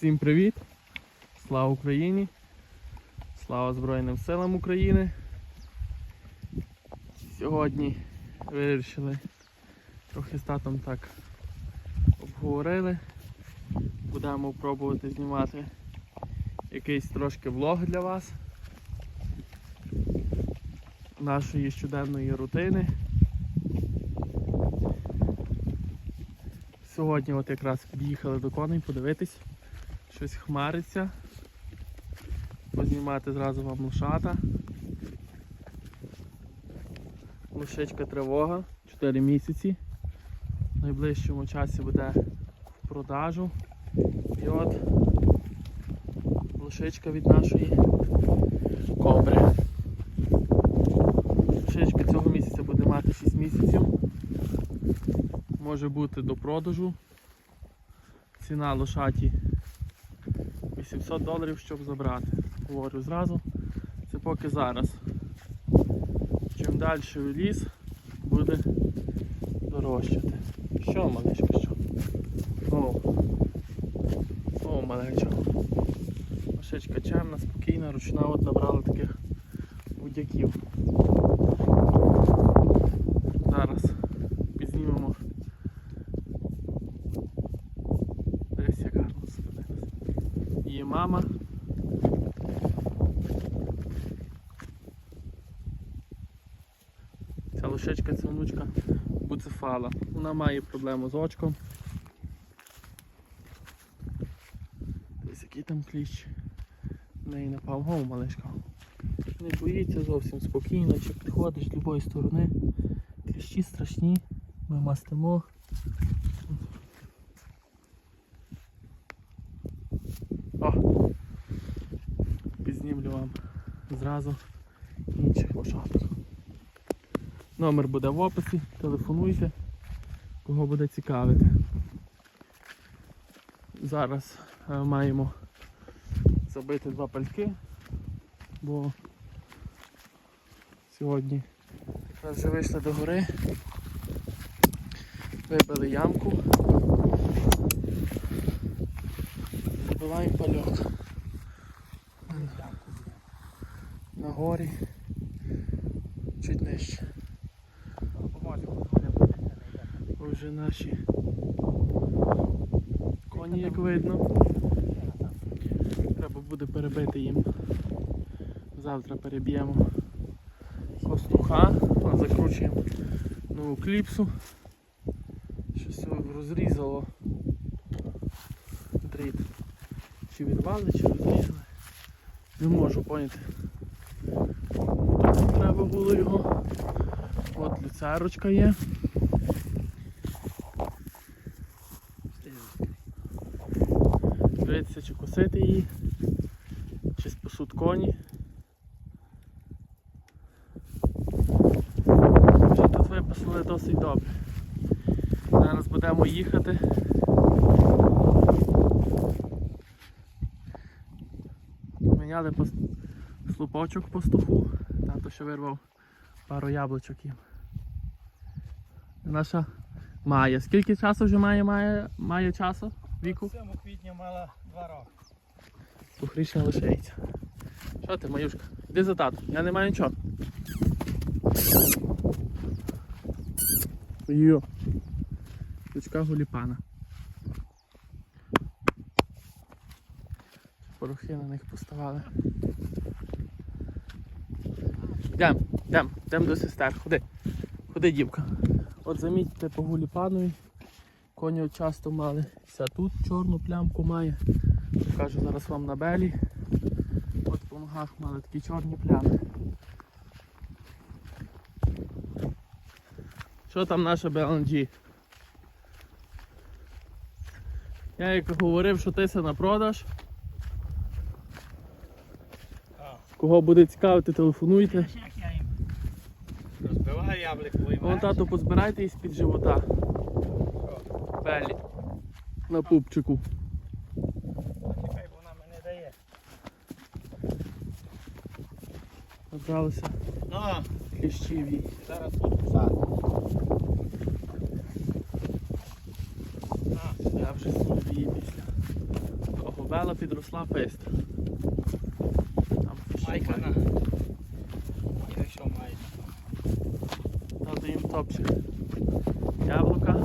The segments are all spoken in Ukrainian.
Всім привіт! Слава Україні! Слава Збройним силам України! Сьогодні вирішили трохи з татом так обговорили. Будемо пробувати знімати якийсь трошки влог для вас нашої щоденної рутини. Сьогодні от якраз під'їхали до коней подивитись, щось хмариться. Познімати зразу вам лошата. Лошечка тривога, 4 місяці. В найближчому часі буде в продажу. І от лошечка від нашої кобри. Лошечка цього місяця буде мати 6 місяців може бути до продажу. Ціна лошаті 800 доларів, щоб забрати. Говорю зразу. Це поки зараз. Чим далі в ліс буде дорожчати. Що, малечка, що? О, О, малеча. Лошечка чемна, спокійна, ручна, от набрала таких будяків. Зараз підзнімемо Десь як гарно сходилась. Її мама. Ця внучка буцефала. Вона має проблему з очком. Ось який там кліщ. В неї напав гов малишка. Не боїться зовсім спокійно, чи підходиш з будь-якої сторони. Кліщі страшні, ми мастимо. О! Підзнімлю вам зразу інших лошадок. Номер буде в описі, телефонуйте, кого буде цікавити. Зараз е, маємо забити два пальки, бо сьогодні якраз вже вийшли до гори, вибили ямку. Забиваємо пальок. На горі. Чуть нижче. Вже наші коні, як видно. Треба буде перебити їм. Завтра переб'ємо пастуха, а закручуємо нову кліпсу. Щось розрізало дріт. Чи відрвали, чи розрізали. Не можу поняти. Треба було його. От люцерочка є. Дивитися, чи косити її, чи спасуть коні. Вже тут випасали досить добре. Зараз будемо їхати. Поміняли слупочок пастуху. Тато ще вирвав пару яблучок їм. Наша Майя. Скільки часу вже має має, має часу? Віку? 7 квітня мала 2 роки. Сухрічна лишається. Що ти, Маюшка? Іди за татом, я не маю нічого. Йо. Дочка гуліпана. Порохи на них поставали. Йдем, йдем, йдем до сестер. Ходи. Ходи, дівка. От замітьте по гуліпанові. Коні часто мали. Ся тут чорну плямку має. Покажу зараз вам на белі. От по ногах мали такі чорні плями. Що там наша BLNG? Я як говорив, що тися на продаж. Кого буде цікавити, телефонуйте. Як я їм Вон тато позбирайте із під живота. Белі. На пупчику. Чекай, бо вона мене дає. Набралися Ну, кліщів зараз писати. Я вже зловив її після того Кобела підросла пестро. Там Майка ще на. І що має? Дати. Яблука.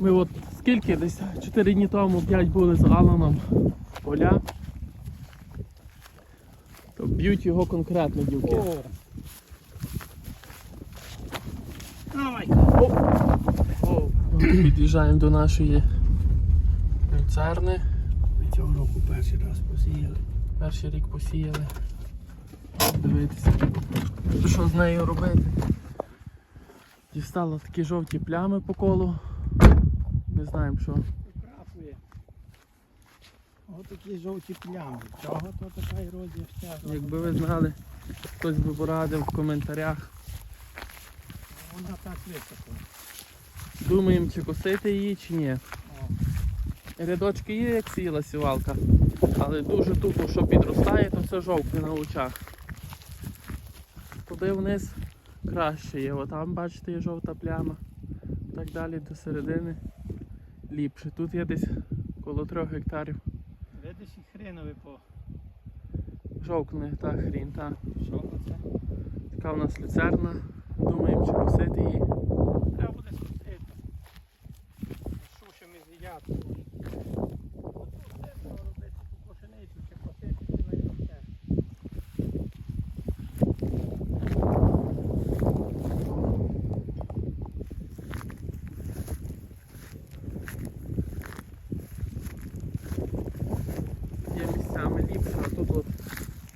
Ми от скільки десь 4 дні тому 5 були з Аланом поля. То б'ють його конкретно дівки. Під'їжджаємо до нашої люцерни. Ми цього року перший раз посіяли. Перший рік посіяли. Дивитися, що з нею робити. Дістала такі жовті плями по колу. Не знаємо що. Ось такі жовті плями. Чого то така ерозія стягла? Якби ви знали, хтось би порадив в коментарях. Вона так висохла. Думаємо, чи косити її, чи ні. Рядочки є, як сіяла сівалка, але дуже тупо, що підростає, то все жовтне на очах. Туди вниз краще є. Отам, бачите, є жовта пляма. Так далі до середини ліпше. Тут є десь коло трьох гектарів. Видиш і хренові по. Жовкне та хрін, та. Що це? Така у нас люцерна. Думаємо, чи косити її. Треба буде скотити. Сушами з'їдяти. робити ту кошеницю, чи косити, чи на йорке. Є місцями ліпше, а тут от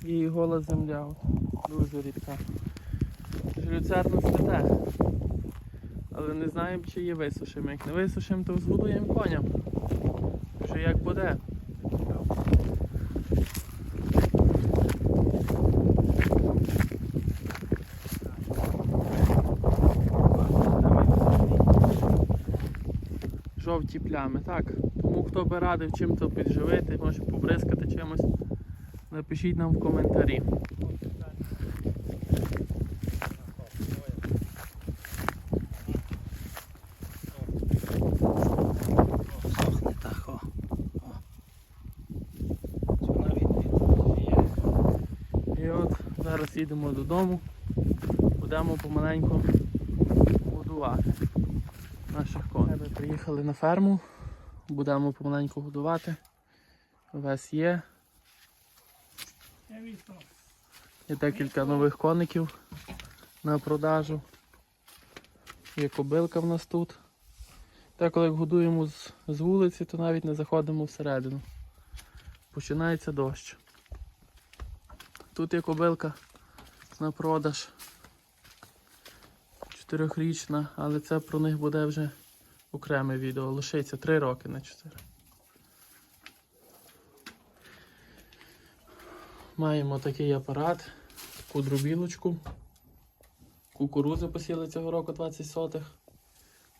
є і гола земля. Дуже рідка. Люцерна цвіте. Але не знаємо, чи її висушимо. Як не висушимо, то згодуємо коням. Вже як буде. Жовті плями, так. Тому хто би радив чим то підживити, може побризкати чимось, напишіть нам в коментарі. І от зараз їдемо додому, будемо помаленьку годувати наших коней. Ми приїхали на ферму, будемо помаленьку годувати. Вес є, Є декілька нових коників на продажу. Є кобилка в нас тут. Та коли годуємо з, з вулиці, то навіть не заходимо всередину. Починається дощ. Тут є кобилка на продаж. Чотирьохрічна, але це про них буде вже окреме відео. Лишиться 3 роки на 4. Маємо такий апарат, таку дробілочку. Кукурузи посіли цього року 20 сотих.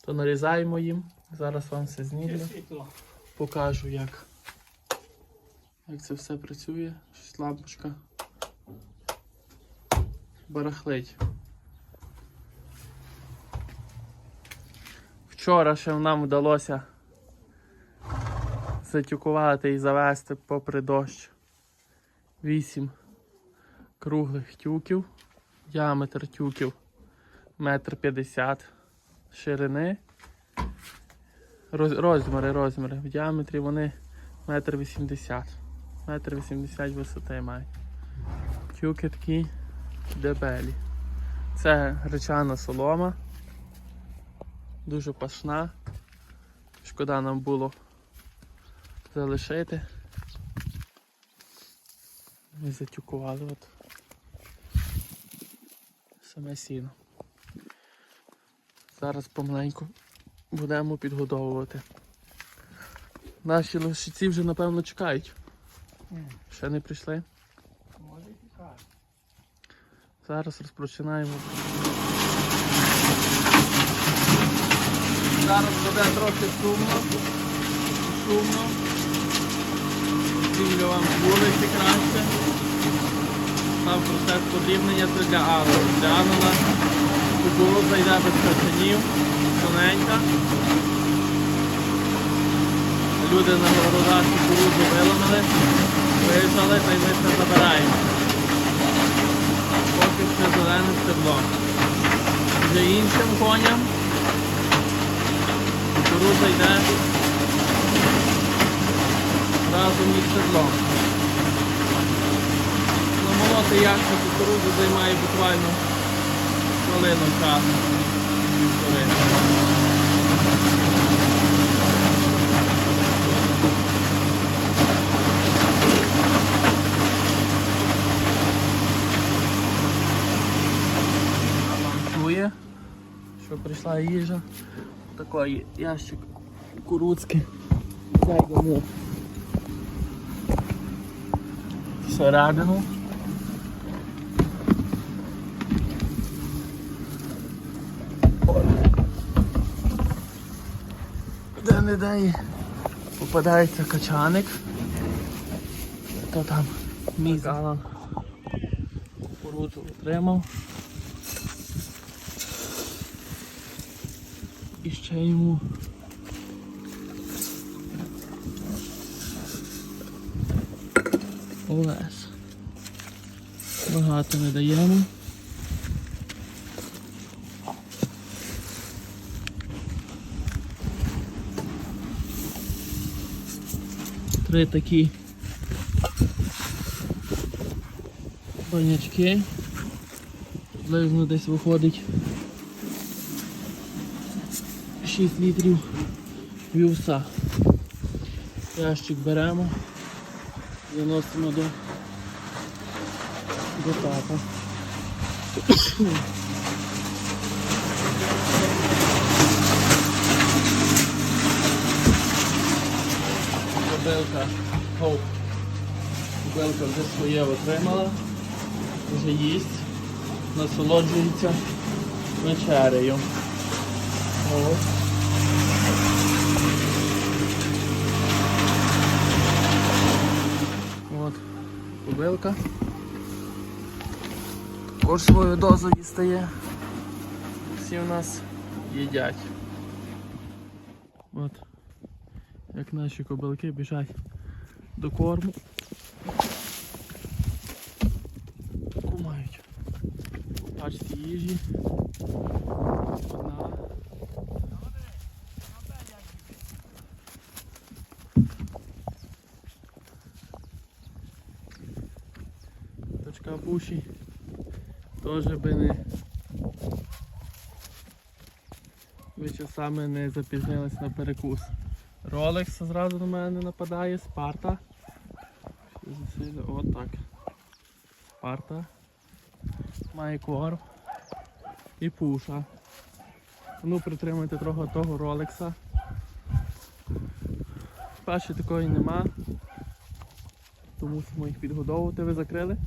То нарізаємо їм. Зараз вам все знімлю. Покажу як. Як це все працює. Щось лампочка. Барахлить. Вчора ще нам вдалося затюкувати і завести попри дощ. Вісім круглих тюків. Діаметр тюків метр п'ятдесят ширини. Роз, розміри, розміри. В діаметрі вони метр вісімдесят. Метр вісімдесят висоти мають. Тюки такі дебелі. Це гречана солома. Дуже пашна. Шкода нам було залишити. Ми затюкували от саме сіно. Зараз помаленьку будемо підгодовувати. Наші лошиці вже напевно чекають. Ще не прийшли. Може так. Зараз розпочинаємо. Зараз буде трохи шумно. Шумно. Зімлю вам вулиці краще. Став процес подрібнення це для Алана. Для Алана кукурудза йде без качанів, тоненька. Люди на городах кукурудзу виламали, виїжджали, та й ми це забираємо. Поки ще зелене стебло. Вже іншим коням кукурудза йде разом із седлом. Намолоти ясно кукурудзу займає буквально хвилину часу. Півтори. Що прийшла їжа. Такий ящик кукурудзки. Зайдемо всередину. Де не дай попадається качаник. То там мій Алан кукурудзу отримав. І ще йому Олес. Багато не даємо. Три такі банячки. Приблизно десь виходить 6 літрів вівса. Ящик беремо, заносимо до, до тата. Кобилка, хоп. Кобилка вже своє отримала, вже їсть, насолоджується вечерею. О. кобилка. Також свою дозу дістає. Всі у нас їдять. От. Як наші кобилки біжать до корму. Кумають. Бачите їжі. Часами не запізнились на перекус. Ролекс зразу на мене не нападає, Спарта. От так. Спарта. Має корм. І пуша. Ну притримуйте трохи того Ролекса. Паші такої нема. То мусимо їх підгодовувати. Ви закрили?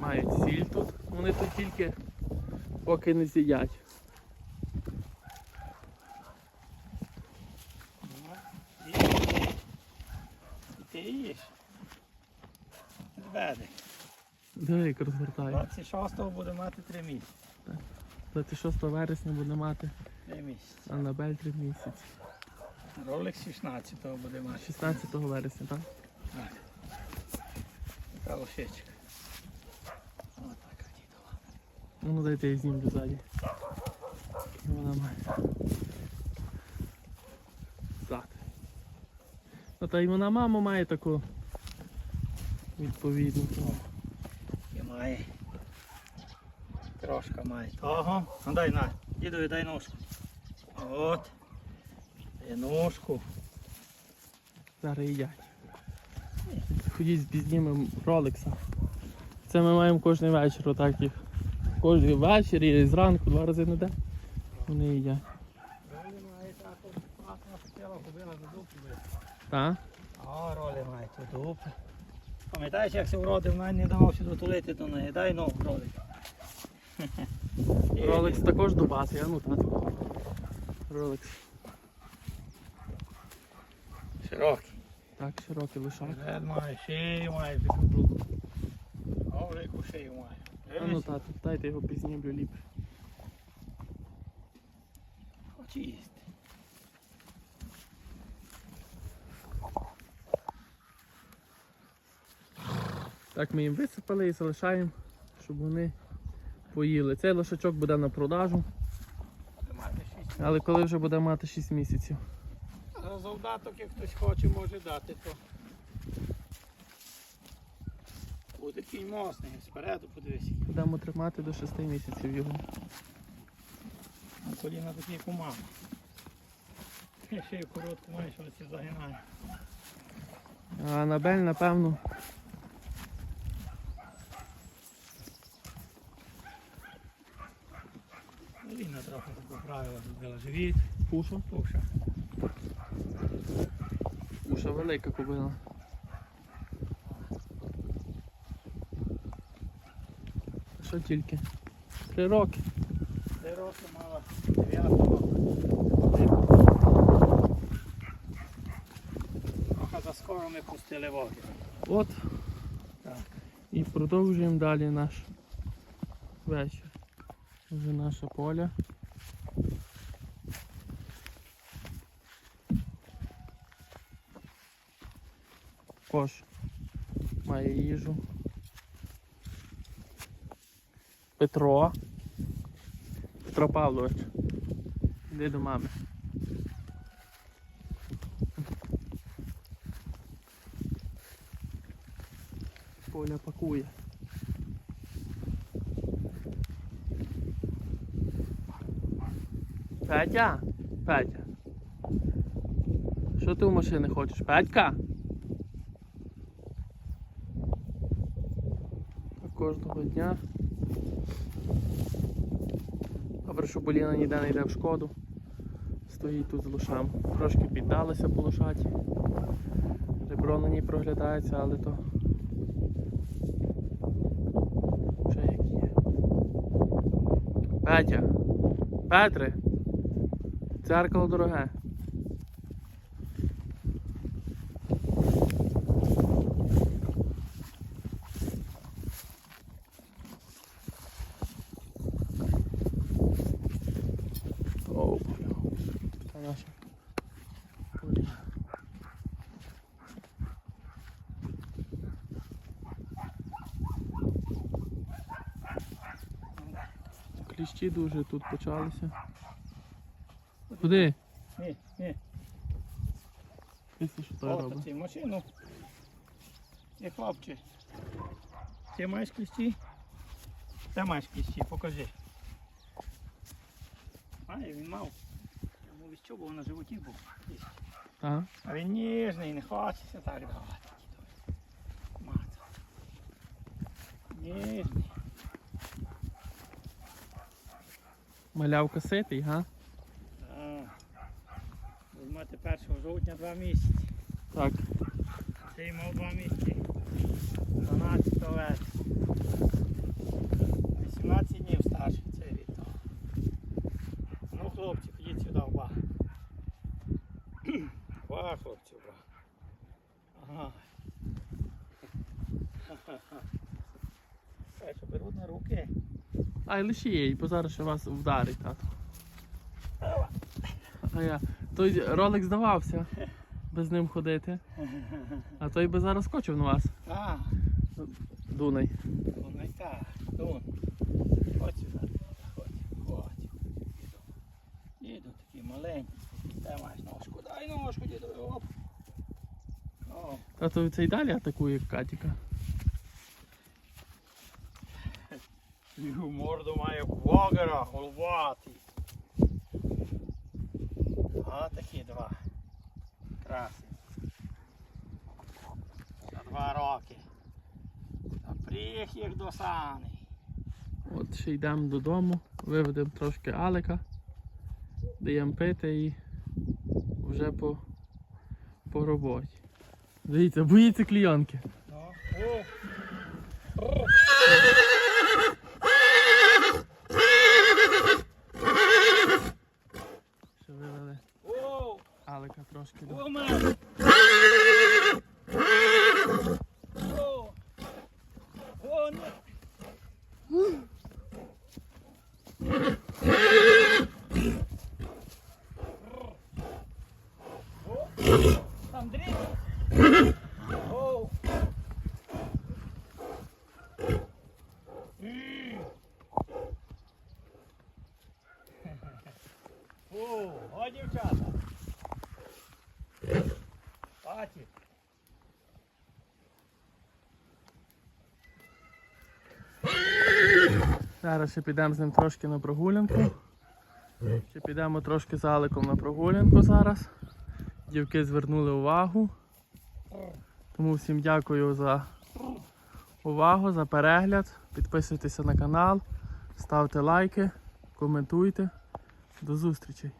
Мають сіль тут. Вони тут тільки поки не з'їдять. Ти їш. Веде. Диви, як розгортає. 26-го буде мати 3 місяці. 26 вересня буде мати 3 місяці. Аннабель 3 місяці. Ролекс 16-го буде мати. 16 вересня, так? Так. Така лошечка. Ну дайте я знімлю ззаді. Вона має. Зад. Ну та й вона мама має таку відповідну. І має. Трошка має. Того. Ну дай на. Дідові дай ножку. От. Дай ножку. Зараз їдять. Ходіть знімемо Ролекса. Це ми маємо кожен вечір отак їх. Кожен вечір і зранку два рази на день. Вони їдять. Так? А, ролі має тут дупу. Пам'ятаєш, як це вродив, мене не давався дотулити до неї. Дай ногу, ролик. Ролекс також дубатий, а ну так. Ролекс. Широкий. Так, широкий лишак. Має, шию має, таку шию має. А ну так, дайте його пізніблю ліпше. Хочу їсти. Так ми їм висипали і залишаємо, щоб вони поїли. Цей лошачок буде на продажу, але коли вже буде мати 6 місяців. За завдаток, як хтось хоче, може дати то буде кінь мосний, спереду подивись. Будемо тримати до 6 місяців його. На коліна такі, як у мами. Ти ще й коротку маєш, оці загинає. А Анабель, напевно, Ну, Ліна трохи поправила, зробила живіт, пуша. пуша. Пуша велика кобила. Що тільки? Три роки. Три роки мала дев'ятого. Трохи заскоро ми пустили воду. От. Так. І продовжуємо далі наш вечір. Вже наше поле. Кош має їжу. Петро. Петро Павлович. Іди до мами. Поля пакує. Петя? Петя. Що ти у машини хочеш? Петька? Кожного дня. Добре, що Поліна ніде не йде в шкоду. Стоїть тут з лошам. Трошки піддалася по лошаті. Ребро на ній проглядається, але то вже як є. Петя. Петре. Дзеркало дороге. Оу, це наша. Кліщі дуже тут почалися. Куди? Ні, ні. Дивіться, що той робить. цю машину. Є хлопче. Ти маєш кліщі? Ти маєш кліщі, покажи. Має, він мав. Йому відчубав на животі був. А він ніжний, не хочеться так давати. Мати. Ніжний. Малявка ситий, га? Будемо мати 1 жовтня два місяці. Так. Цей мав два місяці. 12 вересня. 18 днів старший цей від того. Ну, хлопці, ходіть сюди, оба. Оба, хлопці, оба. Ага. Ха-ха-ха. Все, що беруть на руки. Ай, лише їй, бо зараз ще вас вдарить, тато. А я. Той ролик здавався без ним ходити. А той би зараз скочив на вас. А, Дунай. воно й так. Дун. Ходь сюди. Ходь, ходь. Діду такий маленький. Дай маєш ножку. Дай ножку, діду. Оп. Тато це й далі атакує Катіка. Його морду має богера, голубатий. А такі два. Красні. За два роки. Приїх їх до сани. От ще йдемо додому, виведемо трошки Алика, даємо пити і вже по, по роботі. Дивіться, боїться клійонки. Ну, о. О. Ще вивели О. Алика трошки до. О, мене. О. О, не. О. Андрій. О. О, дівчата. Паті. Зараз ще підемо з ним трошки на прогулянку. Ще підемо трошки з Аликом на прогулянку зараз. Дівки звернули увагу. Тому всім дякую за увагу, за перегляд. Підписуйтеся на канал, ставте лайки, коментуйте. До зустрічей!